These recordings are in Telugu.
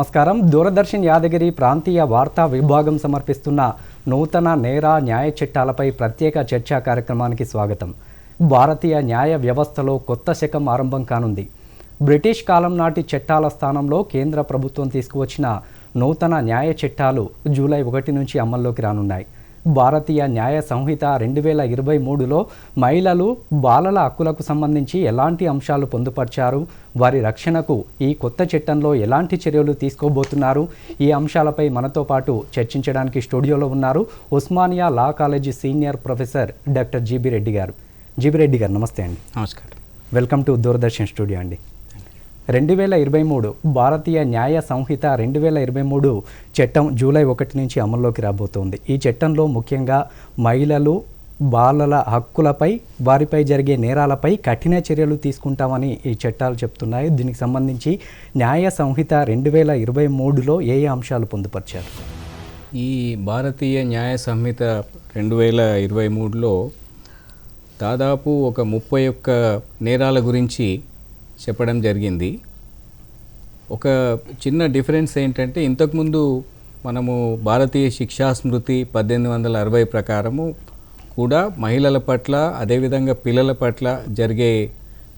నమస్కారం. దూరదర్శన్ యాదగిరి ప్రాంతీయ వార్తా విభాగం సమర్పిస్తున్న నూతన నేర న్యాయ చట్టాలపై ప్రత్యేక చర్చా కార్యక్రమానికి స్వాగతం. భారతీయ న్యాయ వ్యవస్థలో కొత్త శకం ఆరంభం కానుంది. బ్రిటిష్ కాలం నాటి చట్టాల స్థానంలో కేంద్ర ప్రభుత్వం తీసుకువచ్చిన నూతన న్యాయ చట్టాలు జూలై ఒకటి నుంచి అమల్లోకి రానున్నాయి. భారతీయ న్యాయ సంహిత రెండు వేల ఇరవై మూడులో మహిళలు బాలల హక్కులకు సంబంధించి ఎలాంటి అంశాలు పొందుపరిచారు? వారి రక్షణకు ఈ కొత్త చట్టంలో ఎలాంటి చర్యలు తీసుకోబోతున్నారు? ఈ అంశాలపై మనతో పాటు చర్చించడానికి స్టూడియోలో ఉన్నారు Osmania law college senior professor doctor GB Reddy గారు. జీబీ రెడ్డి గారు నమస్తే అండి. నమస్కారం. వెల్కమ్ టు దూరదర్శన్ స్టూడియో అండి. రెండు వేల ఇరవై మూడు భారతీయ న్యాయ సంహిత రెండు వేల ఇరవై మూడు చట్టం జూలై ఒకటి నుంచి అమల్లోకి రాబోతోంది. ఈ చట్టంలో ముఖ్యంగా మహిళలు బాలల హక్కులపై వారిపై జరిగే నేరాలపై కఠిన చర్యలు తీసుకుంటామని ఈ చట్టాలు చెప్తున్నాయి. దీనికి సంబంధించి న్యాయ సంహిత రెండు వేల ఇరవై మూడులో ఏ అంశాలు పొందుపరిచారు? ఈ భారతీయ న్యాయ సంహిత రెండు వేల ఇరవై మూడులో దాదాపు ఒక ముప్పై ఒక్క నేరాల గురించి చెప్పడం జరిగింది. ఒక చిన్న డిఫరెన్స్ ఏంటంటే ఇంతకుముందు మనము భారతీయ శిక్షా స్మృతి పద్దెనిమిది వందల అరవై ప్రకారము కూడా మహిళల పట్ల అదేవిధంగా పిల్లల పట్ల జరిగే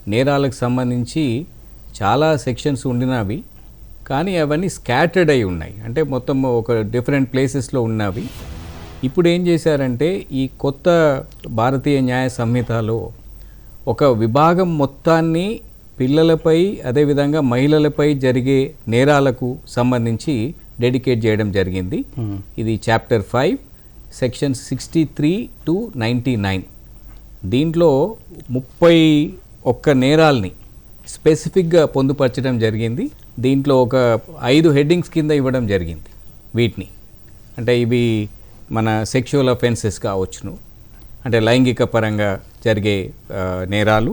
నేరాలకు సంబంధించి చాలా సెక్షన్స్ ఉండినవి. కానీ అవన్నీ స్కాటర్డ్ అయి ఉన్నాయి. అంటే మొత్తం ఒక డిఫరెంట్ ప్లేసెస్లో ఉన్నవి. ఇప్పుడు ఏం చేశారంటే ఈ కొత్త భారతీయ న్యాయ సంహితలో ఒక విభాగం మొత్తాన్ని పిల్లలపై అదేవిధంగా మహిళలపై జరిగే నేరాలకు సంబంధించి డెడికేట్ చేయడం జరిగింది. ఇది chapter five section sixty three to ninety nine. దీంట్లో ముప్పై ఒక్క నేరాల్ని స్పెసిఫిక్గా పొందుపరచడం జరిగింది. దీంట్లో ఒక ఐదు హెడ్డింగ్స్ కింద ఇవ్వడం జరిగింది వీటిని. అంటే ఇవి మన సెక్షువల్ అఫెన్సెస్ కావచ్చును. అంటే లైంగిక పరంగా జరిగే నేరాలు.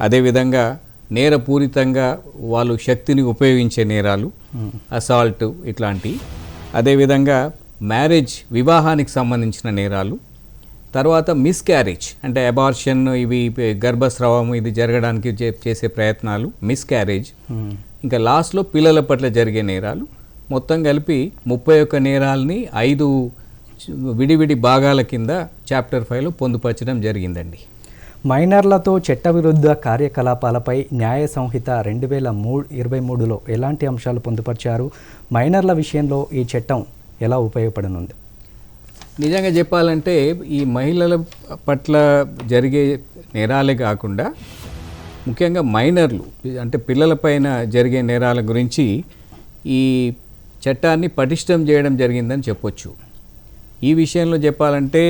అదేవిధంగా నేరపూరితంగా వాళ్ళు శక్తిని ఉపయోగించే నేరాలు అసాల్ట్ ఇట్లాంటి. అదేవిధంగా మ్యారేజ్ వివాహానికి సంబంధించిన నేరాలు తర్వాత మిస్క్యారేజ్ అంటే అబార్షన్ ఇవి గర్భస్రావం ఇది జరగడానికి చే- చేసే ప్రయత్నాలు మిస్క్యారేజ్ ఇంకా లాస్ట్లో పిల్లల పట్ల జరిగే నేరాలు. మొత్తం కలిపి ముప్పై ఒక్క నేరాలని ఐదు విడివిడి భాగాల కింద చాప్టర్ ఫైవ్లో పొందుపరచడం జరిగిందండి. మైనర్లతో చట్టవిరుద్ధ కార్యకలాపాలపై న్యాయ సంహిత రెండు వేల మూడు ఇరవై మూడులో ఎలాంటి అంశాలు పొందుపరిచారు? మైనర్ల విషయంలో ఈ చట్టం ఎలా ఉపయోగపడనుంది? నిజంగా చెప్పాలంటే ఈ మహిళల పట్ల జరిగే నేరాలే కాకుండా ముఖ్యంగా మైనర్లు అంటే పిల్లలపైన జరిగే నేరాల గురించి ఈ చట్టాన్ని పటిష్టం చేయడం జరిగిందని చెప్పొచ్చు. ఈ విషయంలో చెప్పాలంటే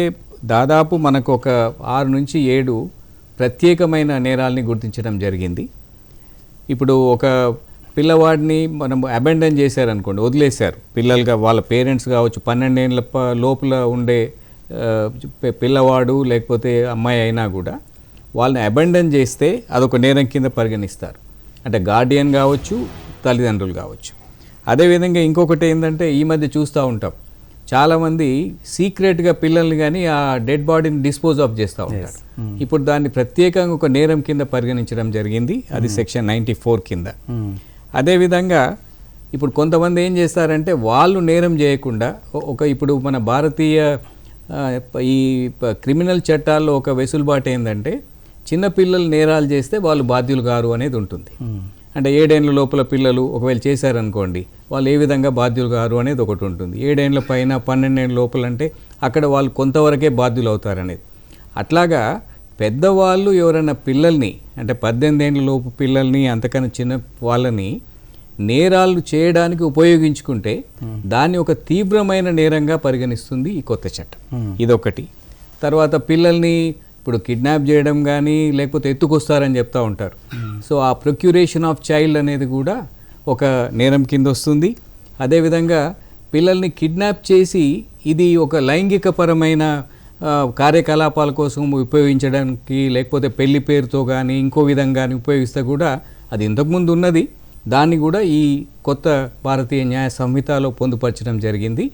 దాదాపు మనకు ఒక ఆరు నుంచి ఏడు ప్రత్యేకమైన నేరాల్ని గుర్తించడం జరిగింది. ఇప్పుడు ఒక పిల్లవాడిని మనం అబెండన్ చేశారనుకోండి వదిలేశారు. పిల్లలుగా వాళ్ళ పేరెంట్స్ కావచ్చు పన్నెండేళ్ళ లోపల ఉండే పిల్లవాడు లేకపోతే అమ్మాయి అయినా కూడా వాళ్ళని అబెండన్ చేస్తే అదొక నేరం కింద పరిగణిస్తారు. అంటే గార్డియన్ కావచ్చు తల్లిదండ్రులు కావచ్చు. అదేవిధంగా ఇంకొకటి ఏంటంటే ఈ మధ్య చూస్తూ ఉంటాం. చాలామంది సీక్రెట్గా పిల్లల్ని కానీ ఆ డెడ్ బాడీని డిస్పోజ్ ఆఫ్ చేస్తూ ఉంటారు. ఇప్పుడు దాన్ని ప్రత్యేకంగా ఒక నేరం కింద పరిగణించడం జరిగింది. అది సెక్షన్ నైంటీ ఫోర్ కింద. అదేవిధంగా ఇప్పుడు కొంతమంది ఏం చేస్తారంటే వాళ్ళు నేరం చేయకుండా ఒక ఇప్పుడు మన భారతీయ ఈ క్రిమినల్ చట్టాల్లో ఒక వెసులుబాటు ఏంటంటే చిన్నపిల్లలు నేరాలు చేస్తే వాళ్ళు బాధ్యులు గారు అనేది ఉంటుంది. అంటే ఏడేండ్ల లోపల పిల్లలు ఒకవేళ చేశారనుకోండి వాళ్ళు ఏ విధంగా బాధ్యులు గారు అనేది ఒకటి ఉంటుంది. ఏడేండ్ల పైన పన్నెండేండ్ల లోపల అంటే అక్కడ వాళ్ళు కొంతవరకే బాధ్యులు అవుతారనేది అట్లాగా పెద్దవాళ్ళు ఎవరైనా పిల్లల్ని అంటే పద్దెనిమిది ఏండ్ల లోపు పిల్లల్ని అంతకన్నా చిన్న వాళ్ళని నేరాలు చేయడానికి ఉపయోగించుకుంటే దాన్ని ఒక తీవ్రమైన నేరంగా పరిగణిస్తుంది ఈ కొత్త చట్టం. ఇదొకటి. తర్వాత పిల్లల్ని ఇప్పుడు కిడ్నాప్ చేయడం కానీ లేకపోతే ఎత్తుకొస్తారని చెప్తా ఉంటారు. సో ఆ ప్రొక్యూరేషన్ ఆఫ్ చైల్డ్ అనేది కూడా ఒక నేరం కింద వస్తుంది అదేవిధంగా పిల్లల్ని కిడ్నాప్ చేసి ఇది ఒక లైంగికపరమైన కార్యకలాపాల కోసం ఉపయోగించడానికి లేకపోతే పెళ్ళి పేరుతో కానీ ఇంకో విధంగా కానీ ఉపయోగిస్తే కూడా అది ఇంతకుముందు ఉన్నది. దాన్ని కూడా ఈ కొత్త భారతీయ న్యాయ సంహితలో పొందుపరచడం జరిగింది.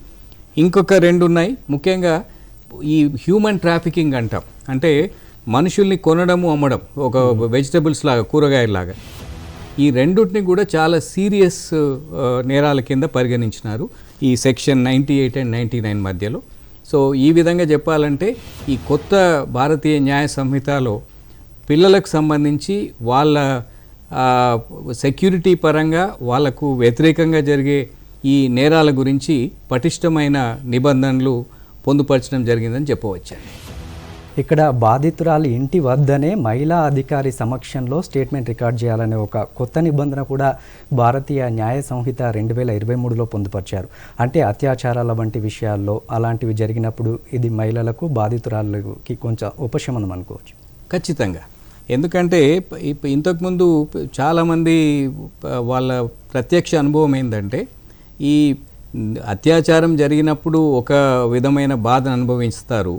ఇంకొక రెండు ఉన్నాయి. ముఖ్యంగా ఈ హ్యూమన్ ట్రాఫికింగ్ అంటాం. అంటే మనుషుల్ని కొనడము అమ్మడం ఒక వెజిటబుల్స్ లాగా కూరగాయలాగా ఈ రెండుటిని కూడా చాలా సీరియస్ నేరాల కింద పరిగణించినారు ఈ section ninety eight and ninety nine మధ్యలో. సో ఈ విధంగా చెప్పాలంటే ఈ కొత్త భారతీయ న్యాయ సంహితలో పిల్లలకు సంబంధించి వాళ్ళ సెక్యూరిటీ పరంగా వాళ్ళకు వ్యతిరేకంగా జరిగే ఈ నేరాల గురించి పటిష్టమైన నిబంధనలు పొందుపరచడం జరిగిందని చెప్పవచ్చండి ఇక్కడ బాధితురాలి ఇంటి వద్దనే మహిళా అధికారి సమక్షంలో స్టేట్మెంట్ రికార్డ్ చేయాలనే ఒక కొత్త నిబంధన కూడా భారతీయ న్యాయ సంహిత రెండు వేల ఇరవై మూడులో పొందుపరిచారు. అంటే అత్యాచారాల వంటి విషయాల్లో అలాంటివి జరిగినప్పుడు ఇది మహిళలకు బాధితురాలకి కొంచెం ఉపశమనం అనుకోవచ్చు. ఖచ్చితంగా. ఎందుకంటే ఇంతకుముందు చాలామంది వాళ్ళ ప్రత్యక్ష అనుభవం ఏంటంటే ఈ అత్యాచారం జరిగినప్పుడు ఒక విధమైన బాధను అనుభవిస్తారు.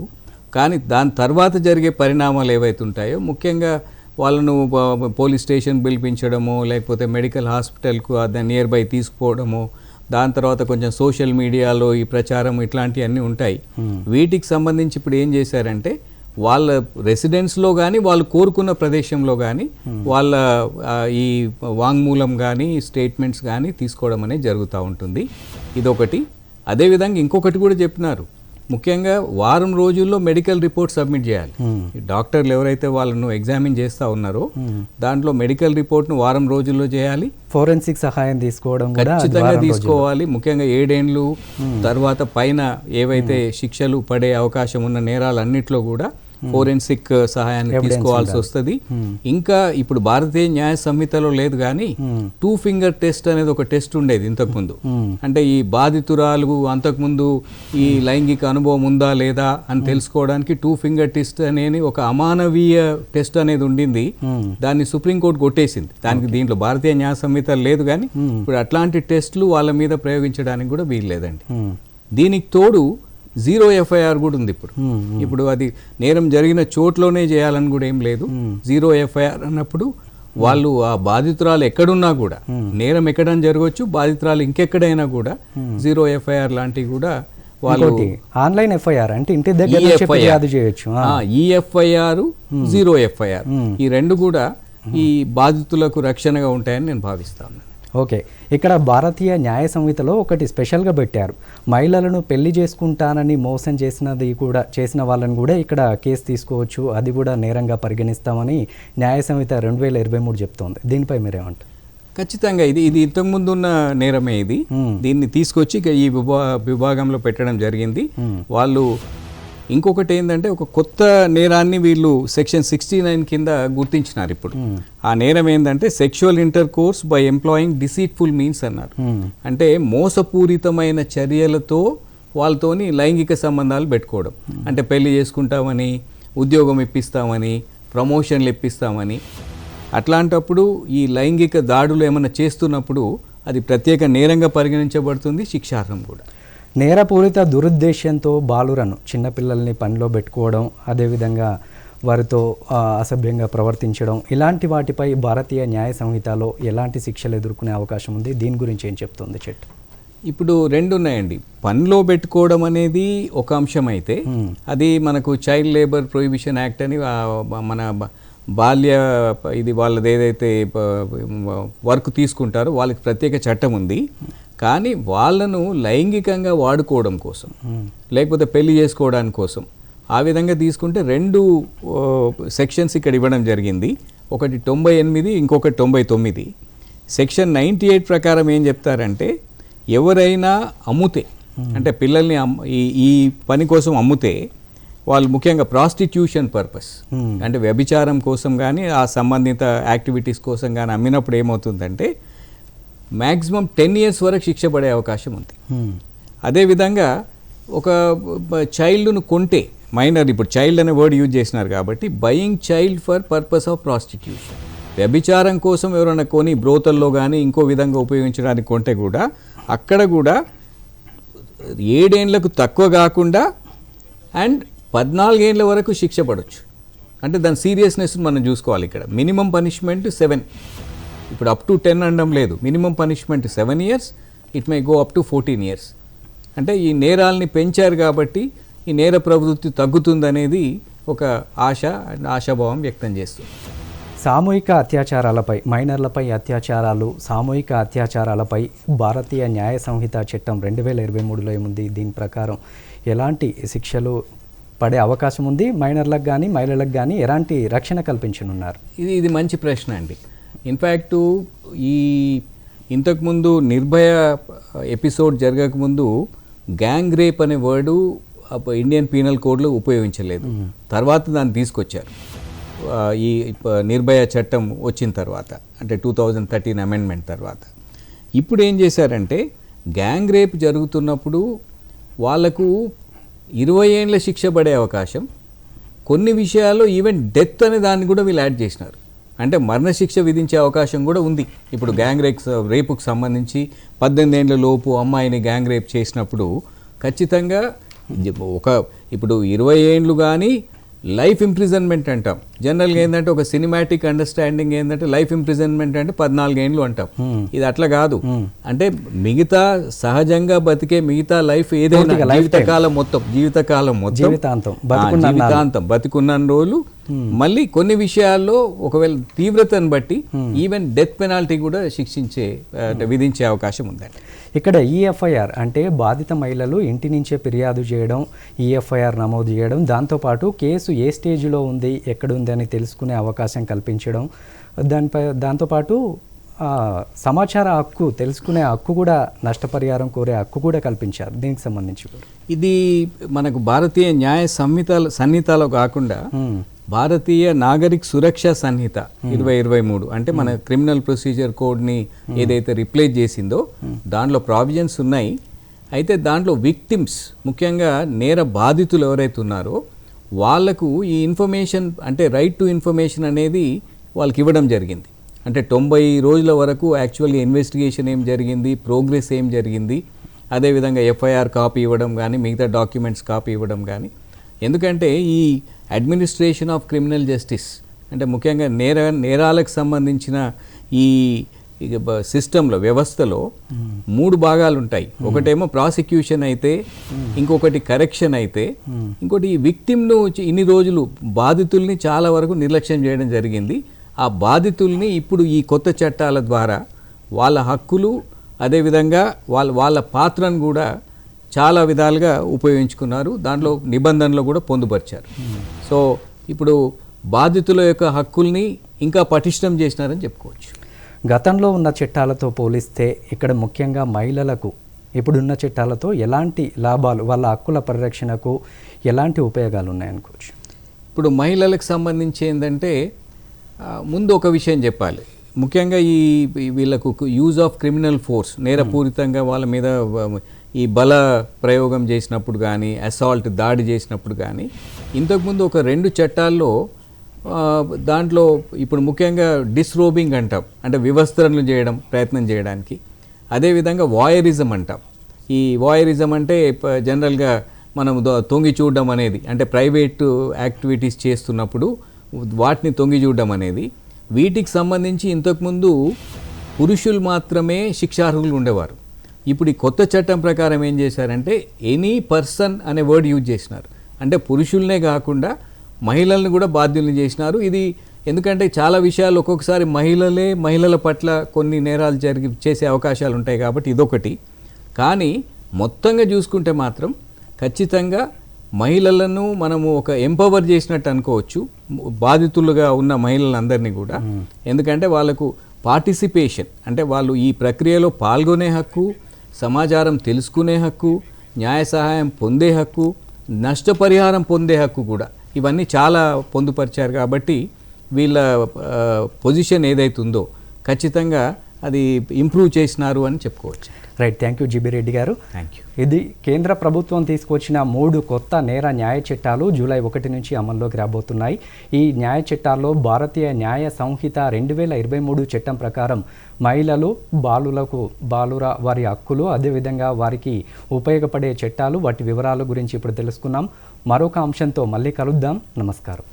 కానీ దాని తర్వాత జరిగే పరిణామాలు ఏవైతే ఉంటాయో ముఖ్యంగా వాళ్ళను పోలీస్ స్టేషన్ పిలిపించడము లేకపోతే మెడికల్ హాస్పిటల్కు దాన్ని నియర్ బై తీసుకుపోవడము దాని తర్వాత కొంచెం సోషల్ మీడియాలో ఈ ప్రచారం ఇట్లాంటివన్నీ ఉంటాయి. వీటికి సంబంధించి ఇప్పుడు ఏం చేశారంటే వాళ్ళ రెసిడెన్స్లో కానీ వాళ్ళు కోరుకున్న ప్రదేశంలో కానీ వాళ్ళ ఆ, ఈ వాంగ్మూలం కానీ స్టేట్మెంట్స్ కానీ తీసుకోవడం అనేది జరుగుతూ ఉంటుంది. ఇదొకటి. అదేవిధంగా ఇంకొకటి కూడా చెప్పినారు. ముఖ్యంగా వారం రోజుల్లో మెడికల్ రిపోర్ట్ సబ్మిట్ చేయాలి. ఈ డాక్టర్లు ఎవరైతే వాళ్ళను ఎగ్జామిన్ చేస్తూ ఉన్నారో దాంట్లో మెడికల్ రిపోర్ట్ను వారం రోజుల్లో చేయాలి. ఫోరెన్సిక్ సహాయం తీసుకోవడం ఖచ్చితంగా. తీసుకోవాలి. ముఖ్యంగా ఏడేండ్లు తర్వాత పైన ఏవైతే శిక్షలు పడే అవకాశం ఉన్న నేరాలన్నిట్లో కూడా ఫోరెన్సిక్ సహాయాన్ని తీసుకోవాల్సి వస్తుంది. ఇంకా ఇప్పుడు భారతీయ న్యాయ సంహితలో లేదు కానీ టూ ఫింగర్ టెస్ట్ అనేది ఒక టెస్ట్ ఉండేది ఇంతకుముందు. అంటే ఈ బాధితురాలు అంతకుముందు ఈ లైంగిక అనుభవం ఉందా లేదా అని తెలుసుకోవడానికి టూ ఫింగర్ టెస్ట్ అనేది ఒక అమానవీయ టెస్ట్ అనేది ఉండింది. దాన్ని సుప్రీంకోర్టు కొట్టేసింది. దానికి దీంట్లో భారతీయ న్యాయ సంహిత లేదు కానీ ఇప్పుడు అట్లాంటి టెస్టులు వాళ్ళ మీద ప్రయోగించడానికి కూడా వీల్లేదండి. దీనికి తోడు జీరో ఎఫ్ఐఆర్ కూడా ఉంది ఇప్పుడు. ఇప్పుడు అది నేరం జరిగిన చోట్లోనే చేయాలని కూడా ఏం లేదు. జీరో ఎఫ్ఐఆర్ అన్నప్పుడు వాళ్ళు ఆ బాధితురాలు ఎక్కడున్నా కూడా నేరం ఎక్కడైనా జరగవచ్చు బాధితురాలు ఇంకెక్కడైనా కూడా జీరో ఎఫ్ఐఆర్ లాంటివి కూడా వాళ్ళు ఆన్లైన్ ఎఫ్ఐఆర్ అంటే ఇంటి దగ్గర ఫిర్యాదు చేయొచ్చు. ఆ. EFIR zero FIR. ఈ రెండు కూడా ఈ బాధితులకు రక్షణగా ఉంటాయని నేను భావిస్తాను ఓకే. ఇక్కడ భారతీయ న్యాయ సంహితలో ఒకటి స్పెషల్గా పెట్టారు. మహిళలను పెళ్ళి చేసుకుంటానని మోసం చేసినది కూడా చేసిన వాళ్ళని కూడా ఇక్కడ కేసు తీసుకోవచ్చు. అది కూడా నేరంగా పరిగణిస్తామని న్యాయ సంహిత రెండు వేల ఇరవై మూడు చెప్తోంది. దీనిపై మీరేమంటారు? ఖచ్చితంగా ఇది ఇది ఇంతకుముందు ఉన్న నేరమే ఇది. దీన్ని తీసుకొచ్చి ఇక ఈ విభా విభాగంలో పెట్టడం జరిగింది. వాళ్ళు ఇంకొకటి ఏంటంటే ఒక కొత్త నేరాన్ని వీళ్ళు సెక్షన్ సిక్స్టీ నైన్ కింద గుర్తించినారు ఇప్పుడు. ఆ నేరం ఏంటంటే sexual intercourse by employing deceitful means అన్నారు అంటే మోసపూరితమైన చర్యలతో వాళ్ళతోని లైంగిక సంబంధాలు పెట్టుకోవడం. అంటే పెళ్ళి చేసుకుంటామని ఉద్యోగం ఇప్పిస్తామని ప్రమోషన్లు ఇప్పిస్తామని. అట్లాంటప్పుడు ఈ లైంగిక దాడులు ఏమైనా చేస్తున్నప్పుడు అది ప్రత్యేక నేరంగా పరిగణించబడుతుంది శిక్షార్హం కూడా. నేరపూరిత దురుద్దేశంతో బాలురను చిన్నపిల్లల్ని పనిలో పెట్టుకోవడం అదేవిధంగా వారితో అసభ్యంగా ప్రవర్తించడం ఇలాంటి వాటిపై భారతీయ న్యాయ సంహితలో ఎలాంటి శిక్షలు ఎదుర్కొనే అవకాశం ఉంది? దీని గురించి ఏం చెప్తుంది చెట్టు? ఇప్పుడు రెండు ఉన్నాయండి. పనిలో పెట్టుకోవడం అనేది ఒక అంశం అయితే అది మనకు చైల్డ్ లేబర్ ప్రొహిబిషన్ యాక్ట్ అని మన బాల్య ఇది వాళ్ళది ఏదైతే వర్క్ తీసుకుంటారో వాళ్ళకి ప్రత్యేక చట్టం ఉంది. కానీ వాళ్ళను లైంగికంగా వాడుకోవడం కోసం లేకపోతే పెళ్ళి చేసుకోవడానికి కోసం ఆ విధంగా తీసుకుంటే రెండు సెక్షన్స్ ఇక్కడ ఇవ్వడం జరిగింది. ఒకటి తొంభై ఎనిమిది ఇంకొకటి తొంభై తొమ్మిది. సెక్షన్ నైంటీ ఎయిట్ ప్రకారం ఏం చెప్తారంటే ఎవరైనా అమ్ముతే అంటే పిల్లల్ని ఈ ఈ పని కోసం అమ్ముతే వాళ్ళు ముఖ్యంగా ప్రాస్టిట్యూషన్ పర్పస్ అంటే వ్యభిచారం కోసం కానీ ఆ సంబంధిత యాక్టివిటీస్ కోసం కానీ అమ్మినప్పుడు ఏమవుతుందంటే మ్యాక్సిమం టెన్ ఇయర్స్ వరకు శిక్ష పడే అవకాశం ఉంది. అదేవిధంగా ఒక చైల్డ్ను కొంటే మైనర్ ఇప్పుడు చైల్డ్ అనే వర్డ్ యూజ్ చేసినారు కాబట్టి buying child for purpose of prostitution. వ్యభిచారం కోసం ఎవరైనా కొని బ్రోతల్లో కానీ ఇంకో విధంగా ఉపయోగించడానికి కొంటే కూడా అక్కడ కూడా ఏడేండ్లకు తక్కువ కాకుండా అండ్ పద్నాలుగేండ్ల వరకు శిక్ష పడవచ్చు అంటే దాని సీరియస్నెస్ మనం చూసుకోవాలి ఇక్కడ. Minimum punishment seven. ఇప్పుడు అప్ టు టెన్ అనడం లేదు. Minimum punishment seven years it may go up to fourteen years అంటే ఈ నేరాల్ని పెంచారు కాబట్టి ఈ నేర ప్రవృత్తి తగ్గుతుందనేది ఒక ఆశ అండ్ ఆశాభావం వ్యక్తం చేస్తుంది. సామూహిక అత్యాచారాలపై మైనర్లపై అత్యాచారాలు సామూహిక అత్యాచారాలపై భారతీయ న్యాయ సంహిత చట్టం రెండు వేల ఇరవై మూడులో ఏముంది? దీని ప్రకారం ఎలాంటి శిక్షలు పడే అవకాశం ఉంది? మైనర్లకు కానీ మహిళలకు కానీ ఎలాంటి రక్షణ కల్పించనున్నారు? ఇది ఇది మంచి ప్రశ్న అండి. ఇన్ఫ్యాక్టు ఈ ఇంతకుముందు నిర్భయ ఎపిసోడ్ జరగకముందు గ్యాంగ్ రేప్ అనే వర్డు ఇండియన్ పీనల్ కోడ్లో ఉపయోగించలేదు. తర్వాత దాన్ని తీసుకొచ్చారు. ఈ నిర్భయ చట్టం వచ్చిన తర్వాత అంటే టూ థౌజండ్ థర్టీన్ అమెండ్మెంట్ తర్వాత. ఇప్పుడు ఏం చేశారంటే గ్యాంగ్ రేప్ జరుగుతున్నప్పుడు వాళ్ళకు ఇరవై ఏండ్ల శిక్ష పడే అవకాశం కొన్ని విషయాల్లో ఈవెన్ డెత్ అనే దాన్ని కూడా వీళ్ళు యాడ్ చేసినారు. అంటే మరణశిక్ష విధించే అవకాశం కూడా ఉంది. ఇప్పుడు గ్యాంగ్ రేప్ రేపుకు సంబంధించి పద్దెనిమిది ఏండ్ల లోపు అమ్మాయిని గ్యాంగ్ రేప్ చేసినప్పుడు ఖచ్చితంగా ఒక ఇప్పుడు ఇరవై ఏండ్లు కానీ లైఫ్ ఇంప్రిజన్మెంట్ అంటాం. జనరల్గా ఏంటంటే ఒక సినిమాటిక్ అండర్స్టాండింగ్ ఏంటంటే లైఫ్ ఇంప్రిజన్మెంట్ అంటే పద్నాలుగు ఏండ్లు అంటాం. ఇది అట్లా కాదు. అంటే మిగతా సహజంగా బతికే మిగతా లైఫ్ ఏదైనా జీవితకాలం మొత్తం జీవితకాలం మొత్తం జీవితాంతం బతికున్న రోజులు మళ్ళీ కొన్ని విషయాల్లో ఒకవేళ తీవ్రతను బట్టి ఈవెన్ డెత్ పెనాల్టీ కూడా శిక్షించే అంటే విధించే అవకాశం ఉందండి. ఇక్కడ ఈఎఫ్ఐఆర్ అంటే బాధిత మహిళలు ఇంటి నుంచే ఫిర్యాదు చేయడం ఈఎఫ్ఐఆర్ నమోదు చేయడం దాంతోపాటు కేసు ఏ స్టేజ్లో ఉంది ఎక్కడ ఉంది అని తెలుసుకునే అవకాశం కల్పించడం దానిపై దాంతోపాటు సమాచార హక్కు తెలుసుకునే హక్కు కూడా నష్టపరిహారం కోరే హక్కు కూడా కల్పించారు. దీనికి సంబంధించి. ఇది మనకు భారతీయ న్యాయ సంహిత సన్నిహితలో కాకుండా. భారతీయ నాగరిక సురక్ష సంహిత ఇరవై ఇరవై మూడు. అంటే మన క్రిమినల్ ప్రొసీజర్ కోడ్ని ఏదైతే రిప్లేస్ చేసిందో దాంట్లో ప్రావిజన్స్ ఉన్నాయి. అయితే దాంట్లో విక్టిమ్స్ ముఖ్యంగా నేర బాధితులు ఎవరైతే ఉన్నారో వాళ్ళకు ఈ ఇన్ఫర్మేషన్ అంటే రైట్ టు ఇన్ఫర్మేషన్ అనేది వాళ్ళకి ఇవ్వడం జరిగింది. అంటే తొంభై రోజుల వరకు యాక్చువల్లీ ఇన్వెస్టిగేషన్ ఏం జరిగింది ప్రోగ్రెస్ ఏం జరిగింది అదేవిధంగా ఎఫ్ఐఆర్ కాపీ ఇవ్వడం కానీ మిగతా డాక్యుమెంట్స్ కాపీ ఇవ్వడం కానీ ఎందుకంటే ఈ అడ్మినిస్ట్రేషన్ ఆఫ్ క్రిమినల్ జస్టిస్ అంటే ముఖ్యంగా నేర నేరాలకు సంబంధించిన ఈ సిస్టంలో వ్యవస్థలో మూడు భాగాలు ఉంటాయి. ఒకటేమో ప్రాసిక్యూషన్ అయితే ఇంకొకటి కరెక్షన్ అయితే ఇంకోటి ఈ విక్టిమ్ను ఇన్ని రోజులు బాధితుల్ని చాలా వరకు నిర్లక్ష్యం చేయడం జరిగింది. ఆ బాధితుల్ని ఇప్పుడు ఈ కొత్త చట్టాల ద్వారా వాళ్ళ హక్కులు అదేవిధంగా వాళ్ళ వాళ్ళ పాత్రను కూడా చాలా విధాలుగా ఉపయోగించుకున్నారు. దాంట్లో నిబంధనలు కూడా పొందుపరిచారు. సో ఇప్పుడు బాధితుల యొక్క హక్కుల్ని ఇంకా పటిష్టం చేసినారని చెప్పుకోవచ్చు. గతంలో ఉన్న చట్టాలతో పోలిస్తే ఇక్కడ ముఖ్యంగా మహిళలకు ఇప్పుడున్న చట్టాలతో ఎలాంటి లాభాలు వాళ్ళ హక్కుల పరిరక్షణకు ఎలాంటి ఉపయోగాలు ఉన్నాయనుకోవచ్చు? ఇప్పుడు మహిళలకు సంబంధించి ఏంటంటే ముందు ఒక విషయం చెప్పాలి. ముఖ్యంగా ఈ వీళ్ళకు యూజ్ ఆఫ్ క్రిమినల్ ఫోర్స్ నేరపూరితంగా వాళ్ళ మీద ఈ బల ప్రయోగం చేసినప్పుడు కానీ అసాల్ట్ దాడి చేసినప్పుడు కానీ ఇంతకుముందు ఒక రెండు చట్టాల్లో దాంట్లో ఇప్పుడు ముఖ్యంగా డిస్రోబింగ్ అంటాం. అంటే వివస్త్రలు చేయడం ప్రయత్నం చేయడానికి. అదేవిధంగా వాయరిజం అంటాం. ఈ వాయరిజం అంటే జనరల్గా మనం తొంగి చూడడం అనేది అంటే ప్రైవేట్ యాక్టివిటీస్ చేస్తున్నప్పుడు వాటిని తొంగి చూడడం అనేది వీటికి సంబంధించి ఇంతకుముందు పురుషులు మాత్రమే శిక్షార్హులు ఉండేవారు. ఇప్పుడు ఈ కొత్త చట్టం ప్రకారం ఏం చేశారంటే ఎనీ పర్సన్ అనే వర్డ్ యూజ్ చేసినారు. అంటే పురుషులనే కాకుండా మహిళల్ని కూడా బాధ్యుల్ని చేసినారు. ఇది ఎందుకంటే చాలా విషయాలు ఒక్కొక్కసారి మహిళలే మహిళల పట్ల కొన్ని నేరాలు జరిగి చేసే అవకాశాలు ఉంటాయి కాబట్టి ఇదొకటి. కానీ మొత్తంగా చూసుకుంటే మాత్రం ఖచ్చితంగా మహిళలను మనము ఒక ఎంపవర్ చేసినట్టు అనుకోవచ్చు బాధితులుగా ఉన్న మహిళలందరినీ కూడా. ఎందుకంటే వాళ్ళకు పార్టిసిపేషన్ అంటే వాళ్ళు ఈ ప్రక్రియలో పాల్గొనే హక్కు సమాచారం తెలుసుకునే హక్కు న్యాయ సహాయం పొందే హక్కు నష్టపరిహారం పొందే హక్కు కూడా. ఇవన్నీ చాలా పొందుపరిచారు కాబట్టి వీళ్ళ పొజిషన్ ఏదైతుందో ఖచ్చితంగా అది ఇంప్రూవ్ చేసినారు అని చెప్పుకోవచ్చు. Right thank you GB Reddy గారు. Thank you. ఇది కేంద్ర ప్రభుత్వం తీసుకొచ్చిన మూడు కొత్త నేర న్యాయ చట్టాలు జూలై ఒకటి నుంచి అమల్లోకి రాబోతున్నాయి. ఈ న్యాయ చట్టాల్లో భారతీయ న్యాయ సంహిత రెండు వేల ఇరవై మూడు చట్టం ప్రకారం మహిళలు బాలులకు బాలుర వారి హక్కులు అదేవిధంగా వారికి ఉపయోగపడే చట్టాలు వాటి వివరాల గురించి ఇప్పుడు తెలుసుకున్నాం. మరొక అంశంతో మళ్ళీ కలుద్దాం. నమస్కారం.